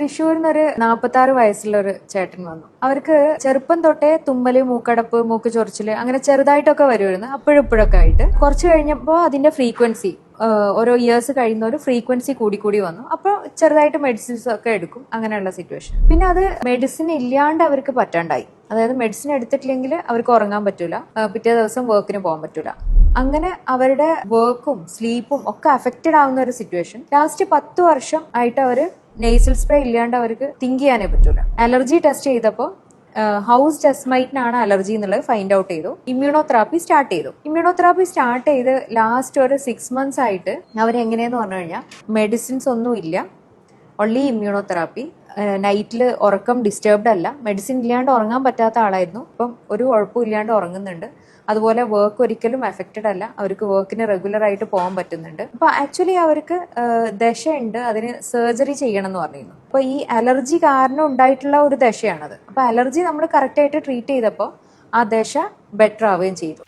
തൃശ്ശൂരിൽ ഒരു നാൽപ്പത്തി ആറ് വയസ്സുള്ള ഒരു ചേട്ടൻ വന്നു. അവർക്ക് ചെറുപ്പം തൊട്ടേ തുമ്മൽ മൂക്കടപ്പ് മൂക്ക് ചൊറിച്ചിൽ അങ്ങനെ ചെറുതായിട്ടൊക്കെ വരുമായിരുന്നു അപ്പോഴും ഇപ്പോഴൊക്കെ ആയിട്ട്. കുറച്ച് കഴിഞ്ഞപ്പോൾ അതിന്റെ ഫ്രീക്വൻസി ഓരോ ഇയേഴ്സ് കഴിയുന്ന ഒരു ഫ്രീക്വൻസി കൂടി കൂടി വന്നു. അപ്പോൾ ചെറുതായിട്ട് മെഡിസിൻസ് ഒക്കെ എടുക്കും അങ്ങനെയുള്ള സിറ്റുവേഷൻ. പിന്നെ അത് മെഡിസിൻ ഇല്ലാണ്ട് അവർക്ക് പറ്റാണ്ടായി. അതായത് മെഡിസിൻ എടുത്തിട്ടില്ലെങ്കിൽ അവർക്ക് ഉറങ്ങാൻ പറ്റൂല. പിറ്റേ ദിവസം വർക്കിന് പോകാൻ പറ്റൂല. അങ്ങനെ അവരുടെ വർക്കും സ്ലീപ്പും ഒക്കെ അഫക്റ്റഡ് ആവുന്ന ഒരു സിറ്റുവേഷൻ ലാസ്റ്റ് പത്ത് വർഷം ആയിട്ട് അവർ നെയ്സൽ സ്പ്രേ ഇല്ലാണ്ട് അവർക്ക് തിങ്ക് ചെയ്യാനേ പറ്റൂല. അലർജി ടെസ്റ്റ് ചെയ്തപ്പോൾ ഹൗസ് ഡെസ്മൈറ്റിനാണ് അലർജി എന്നുള്ളത് ഫൈൻഡ് ഔട്ട് ചെയ്തു. ഇമ്മ്യൂണോതെറാപ്പി സ്റ്റാർട്ട് ചെയ്തു. ഇമ്മ്യൂണോതെറാപ്പി സ്റ്റാർട്ട് ചെയ്ത് ലാസ്റ്റ് ഒരു സിക്സ് മന്ത്സ് ആയിട്ട് അവരെങ്ങനെയെന്ന് പറഞ്ഞു കഴിഞ്ഞാൽ മെഡിസിൻസ് ഒന്നും ഇല്ല ഒൺലി ഇമ്മ്യൂണോതെറാപ്പി നൈറ്റിൽ ഉറക്കം ഡിസ്റ്റർബ്ഡ് അല്ല. മെഡിസിൻ ഇല്ലാണ്ട് ഉറങ്ങാൻ പറ്റാത്ത ആളായിരുന്നു. ഇപ്പം ഒരു കുഴപ്പവും ഇല്ലാണ്ട് ഉറങ്ങുന്നുണ്ട്. അതുപോലെ വർക്ക് ഒരിക്കലും എഫക്റ്റഡ് അല്ല. അവർക്ക് വർക്കിന് റെഗുലർ ആയിട്ട് പോകാൻ പറ്റുന്നുണ്ട്. അപ്പൊ ആക്ച്വലി അവർക്ക് ദശയുണ്ട്. അതിന് സർജറി ചെയ്യണം എന്ന് പറഞ്ഞിരുന്നു. അപ്പൊ ഈ അലർജി കാരണം ഉണ്ടായിട്ടുള്ള ഒരു ദശയാണത്. അപ്പൊ അലർജി നമ്മൾ കറക്റ്റ് ആയിട്ട് ട്രീറ്റ് ചെയ്തപ്പോൾ ആ ദശ ബെറ്റർ ആവുകയും ചെയ്തു.